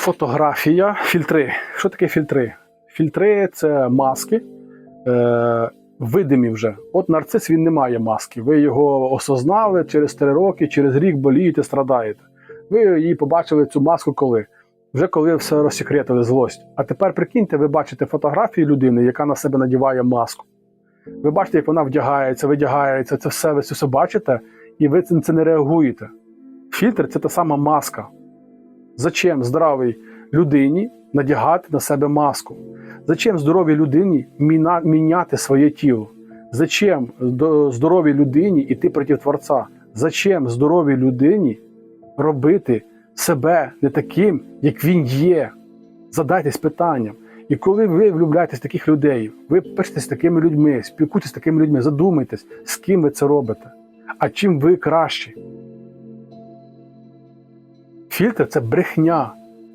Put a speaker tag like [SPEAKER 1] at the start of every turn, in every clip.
[SPEAKER 1] Фотографія, фільтри. Що таке фільтри? Фільтри це маски, е, видимі вже. От нарцис він не має маски. Ви його осознали через три роки, через рік болієте, страдаєте. Ви її побачили цю маску коли? Вже коли все розсекретили злость. А тепер прикиньте, ви бачите фотографію людини, яка на себе надіває маску. Ви бачите, як вона вдягається, видягається, це все, ви все бачите, і ви це це не реагуєте. Фільтр це та сама маска. Зачем здоровій людині надягати на себе маску? Зачем здоровій людині міняти своє тіло? Зачем до- здоровій людині йти проти Творця? Зачем здоровій людині робити себе не таким, як він є? Задайтесь питанням. І коли ви влюбляєтесь в таких людей, ви пишете з такими людьми, спілкуйтесь з такими людьми, задумайтесь, з ким ви це робите, а чим ви кращі. Фільтр це брехня,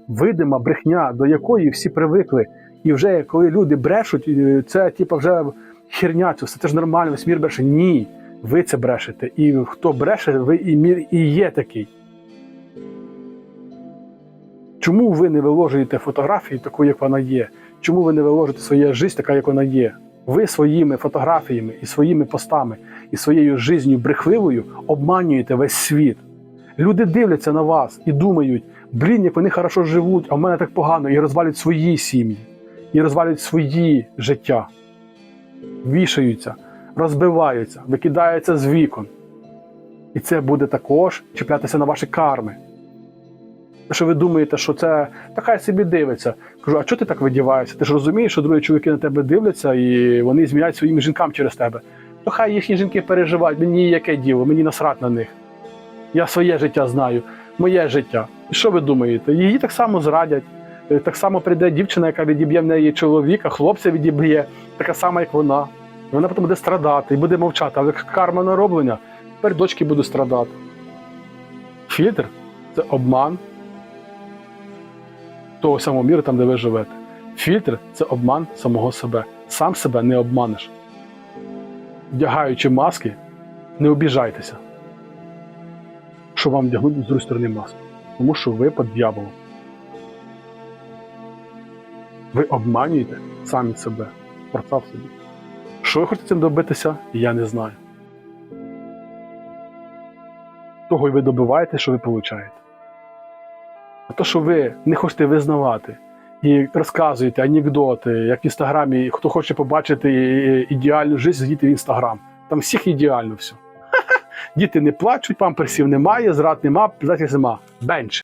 [SPEAKER 1] видима брехня, до якої всі привикли. І вже коли люди брешуть, це типу, вже херня, це все ж нормально, весь мір бреше. Ні, ви це брешете. І хто бреше, ви і мір і є такий. Чому ви не виложуєте фотографії таку, як вона є? Чому ви не виложите своє життя така, як вона є? Ви своїми фотографіями і своїми постами і своєю життю брехливою обманюєте весь світ. Люди дивляться на вас і думають, блін, як вони хорошо живуть, а в мене так погано, і розвалюють свої сім'ї, і розвалюють свої життя, вішаються, розбиваються, викидаються з вікон. І це буде також чіплятися на ваші карми. Що ви думаєте, що це та хай собі дивиться. Кажу, а чого ти так видіваєшся? Ти ж розумієш, що другі чоловіки на тебе дивляться і вони зміняють своїм жінкам через тебе. То хай їхні жінки переживають, мені яке діло, мені насрать на них. Я своє життя знаю, моє життя. І що ви думаєте? Її так само зрадять. Е, Так само прийде дівчина, яка відіб'є в неї чоловіка, хлопця відіб'є, така сама, як вона. Вона потім буде страдати і буде мовчати, але карма нароблення, тепер дочки будуть страдати. Фільтр це обман того самого міру, там, де ви живете. Фільтр це обман самого себе. Сам себе не обманеш. Вдягаючи маски, не обіжайтеся, що вам вдягнуть з другої сторони маску. Тому що ви під дьяволом. Ви обманюєте самі себе, Творця собі. Що ви хочете цим добитися, я не знаю. Того й ви добиваєте, що ви получаєте. А то, що ви не хочете визнавати і розказуєте анекдоти, як в інстаграмі, хто хоче побачити ідеальну життя, зайдіть в інстаграм. Там всіх ідеально все. Діти не плачуть, памперсів немає, зрад нема, платів нема. Бенч.